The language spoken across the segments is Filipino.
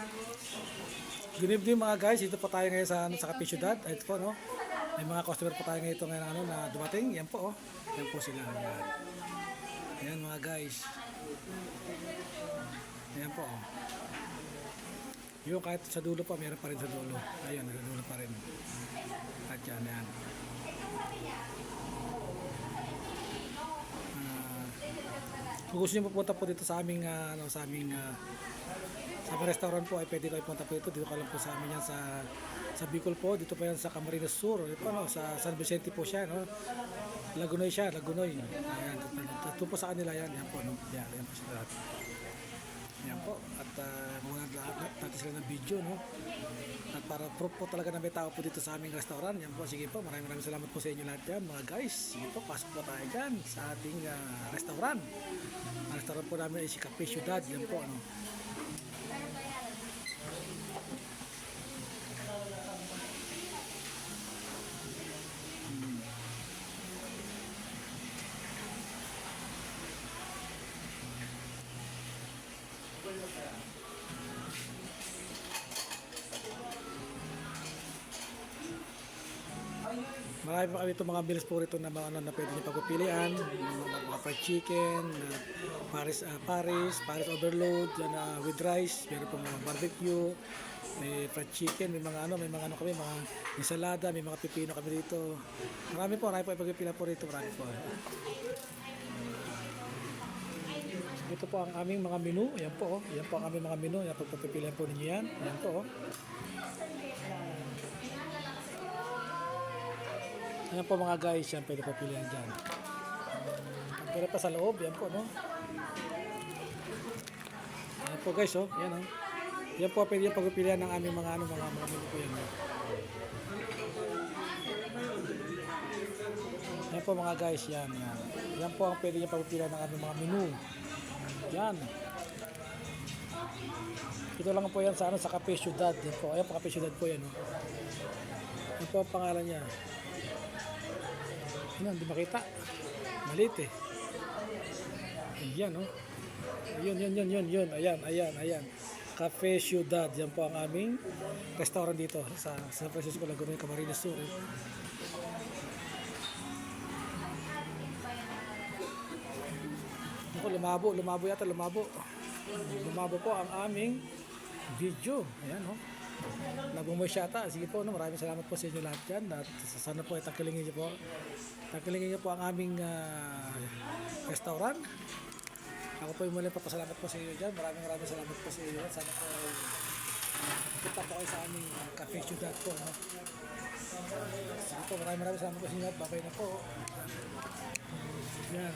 Good evening mga guys, dito po tayo ngayon sa, ano, sa Cafe Ciudad. Ito po, no? May mga customer po tayo ngayon ito ngayon ano, na dumating. Yan po, oh. Yan po sila. Yan. Yan mga guys. Yan po, oh. Yung kahit sa dulo pa, meron pa rin sa dulo. Ayun, sa dulo pa rin. At yan, yan. Ah, kung gusto niyo pupunta po dito sa aming ah, ano sa aming ah, sa restaurant po ay pwede kayo punta po dito. Dito ka lang po sa amin yan sa sa Bicol po. Dito po yan sa Camarines Sur. Ito no? Sa San Vicente po siya no? Lagunoy siya Lagunoy. Ayan ito po sa kanila yan. Yan po no? Yan, yan po sila lahat. Yan po. At uh, muna lahat natin sila ng video no? At para proof po talaga na may tao po dito sa aming restaurant. Yan po sige po. Maraming maraming salamat po sa inyo lahat yan mga guys. Sige po pasok po tayo dyan sa ating ah, restaurant. Ang restaurant po namin ay si Cafe Ciudad. Yan po ano pero bayaran. Bueno. Marami pa kami itong mga meals po rito na mga ano, na pwede niyo pagpipilian. Mga, fried chicken, na Paris, ah, Paris, Paris overload, yan, ah, with rice, meron po mga barbecue, may fried chicken, may mga ano, may mga ano kami, mga ensalada, may mga pipino kami dito. Marami po, marami po pagpipilian po rito, marami po. Ito po ang aming mga menu. Ayan po, oh. Ayan po ang aming mga menu. Ayan po, pagpipilian po ninyo yan. Ayan po, oh. Ayan po mga guys, yan pwede papilihan dyan. Pero pa sa loob, yan po, no? Ayan po guys, oh. Yan, oh. Yan po, pwede yung pagpipilian ng aming mga, ano, mga, mga menu po yan. oh. Yan po mga guys, yan, yan. Yan po ang pwede yung pagpipilian ng aming mga menu. Yan. Ito lang po yan sa, ano, sa Cafe Ciudad. Yan po, ayan po Cafe Ciudad po yan, oh. Yan po ang pangalan niya. Ano, hindi makita. Malit eh. Ayan, oh. Ayun, yun, yun, yun, yun. Ayan, ayan, ayan. Cafe Ciudad. Yan po ang aming restaurant dito sa San Francisco, Laguna, Camarines Sur. Eh. Ako, lumabo, lumabo yata, lumabo. Lumabo po ang aming video. Ayan, oh. Nagumoy siya ata. Sige po, no, maraming salamat po sa inyo lahat dyan. At sana po, tangkilingin niyo po. Tangkilingin niyo po ang aming ah, restaurant. Ako po yung muli papasalamat po sa inyo dyan. Maraming maraming salamat po sa inyo. Sana po punta po kayo sa aming Cafe Ciudad po. No? Sige po, maraming maraming salamat po sa inyo. Babay na po. Yan.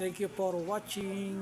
Thank you for watching.